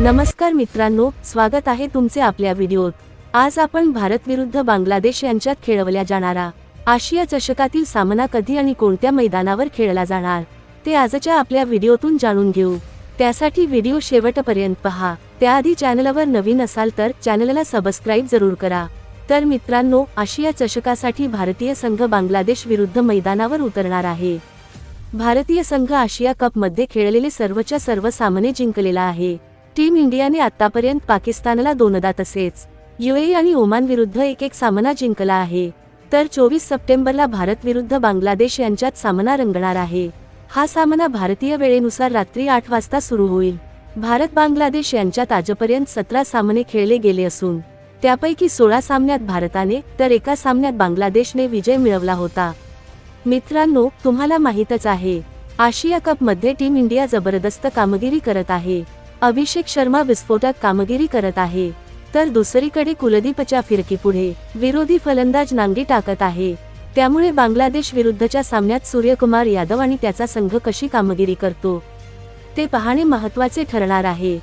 नमस्कार मित्रांनो स्वागत आहे तुमचे आपल्या व्हिडिओत. आज आपण भारत विरुद्ध बांगलादेश यांच्यात खेळवल्या जाणारा आशिया चषकातील सामना कधी आणि कोणत्या मैदानावर खेळला जाणार ते आजच्या आपल्या व्हिडिओतून जाणून घेऊ. त्यासाठी व्हिडिओ शेवटपर्यंत पहा. त्याआधी चॅनलवर नवीन असाल तर चॅनलला सबस्क्राईब जरूर करा. तर मित्रांनो आशिया चषकासाठी भारतीय संघ बांगलादेश विरुद्ध मैदानावर उतरणार आहे. भारतीय संघ आशिया कपमध्ये खेळलेले सर्वच्या सर्व सामने जिंकलेला आहे. टीम इंडियाने आतापर्यंत पाकिस्तानला दोनदा तसेच युएई आणि ओमान विरुद्ध एक एक सामना जिंकला आहे. तर चोवीस सप्टेंबरला भारत विरुद्ध बांगलादेश यांच्यात सामना रंगणार आहे. हा सामना भारतीय वेळेनुसार रात्री आठ वाजता सुरू होईल. भारत बांगलादेश यांच्यात आजपर्यंत सतरा सामने खेळले गेले असून त्यापैकी सोळा सामन्यात भारताने तर एका सामन्यात बांगलादेशने विजय मिळवला होता. मित्रांनो तुम्हाला माहीतच आहे आशिया कपमध्ये टीम इंडिया जबरदस्त कामगिरी करत आहे. अभिषेक शर्मा विस्फोटक कामगिरी करत आहे. तर दुसरीकडे कुलदीपच्या फिरकीपुढे विरोधी फलंदाज नांगी टाकत आहे. त्यामुळे बांगलादेश विरुद्धच्या सामन्यात सूर्यकुमार यादव आणि त्याचा संघ कशी कामगिरी करतो? ते पाहणे महत्त्वाचे ठरणार आहे.